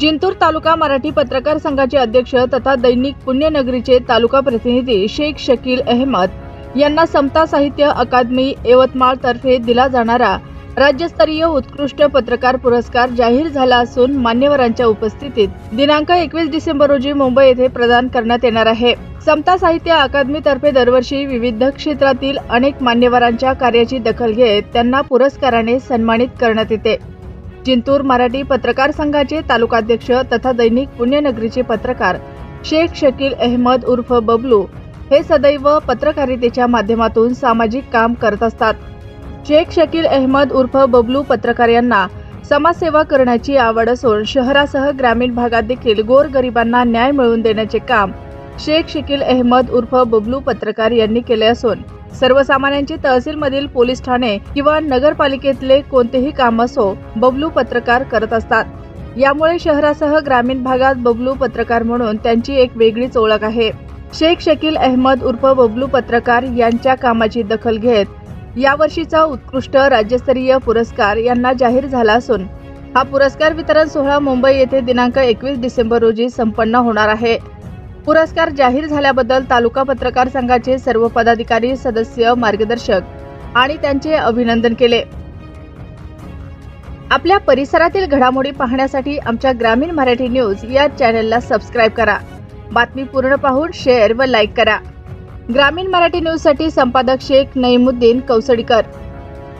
जिंतूर तालुका मराठी पत्रकार संघाचे अध्यक्ष तथा दैनिक पुण्यनगरीचे तालुका प्रतिनिधी शेख शकील अहमद यांना समता साहित्य अकादमी यवतमाळ तर्फे दिला जाणारा राज्यस्तरीय उत्कृष्ट पत्रकार पुरस्कार जाहीर झाला असून मान्यवरांच्या उपस्थितीत दिनांक एकवीस डिसेंबर रोजी मुंबई येथे प्रदान करण्यात येणार आहे. समता साहित्य अकादमीतर्फे दरवर्षी विविध क्षेत्रातील अनेक मान्यवरांच्या कार्याची दखल घेत त्यांना पुरस्काराने सन्मानित करण्यात येते. जिंतूर मराठी पत्रकार संघाचे तालुकाध्यक्ष तथा दैनिक पुण्यनगरीचे पत्रकार शेख शकील अहमद उर्फ बबलू हे सदैव पत्रकारितेच्या माध्यमातून सामाजिक काम करत असतात. शेख शकील अहमद उर्फ बबलू पत्रकार यांना समाजसेवा करण्याची आवड असून शहरासह ग्रामीण भागात देखील गोरगरिबांना न्याय मिळवून देण्याचे काम शेख शकील अहमद उर्फ बबलू पत्रकार यांनी केले असून सर्वसामान्यांची तहसीलमधील पोलीस ठाणे किंवा नगरपालिकेतले कोणतेही काम असो बबलू पत्रकार करत असतात. यामुळे शहरासह ग्रामीण भागात बबलू पत्रकार म्हणून त्यांची एक वेगळीच ओळख आहे. शेख शकील अहमद उर्फ बबलू पत्रकार यांच्या कामाची दखल घेत यावर्षीचा उत्कृष्ट राज्यस्तरीय पुरस्कार यांना जाहीर झाला असून हा पुरस्कार वितरण सोहळा मुंबई येथे दिनांक एकवीस डिसेंबर रोजी संपन्न होणार आहे. पुरस्कार जाहीर झाल्याबद्दल तालुका पत्रकार संघाचे सर्व पदाधिकारी सदस्य मार्गदर्शक आणि त्यांचे अभिनंदन केले. आपल्या परिसरातील घडामोडी पाहण्यासाठी आमच्या ग्रामीण मराठी न्यूज या चॅनलला सबस्क्राईब करा. बातमी पूर्ण पाहून शेअर व लाईक करा. ग्रामीण मराठी न्यूजसाठी संपादक शेख नईमुद्दीन कौसडीकर.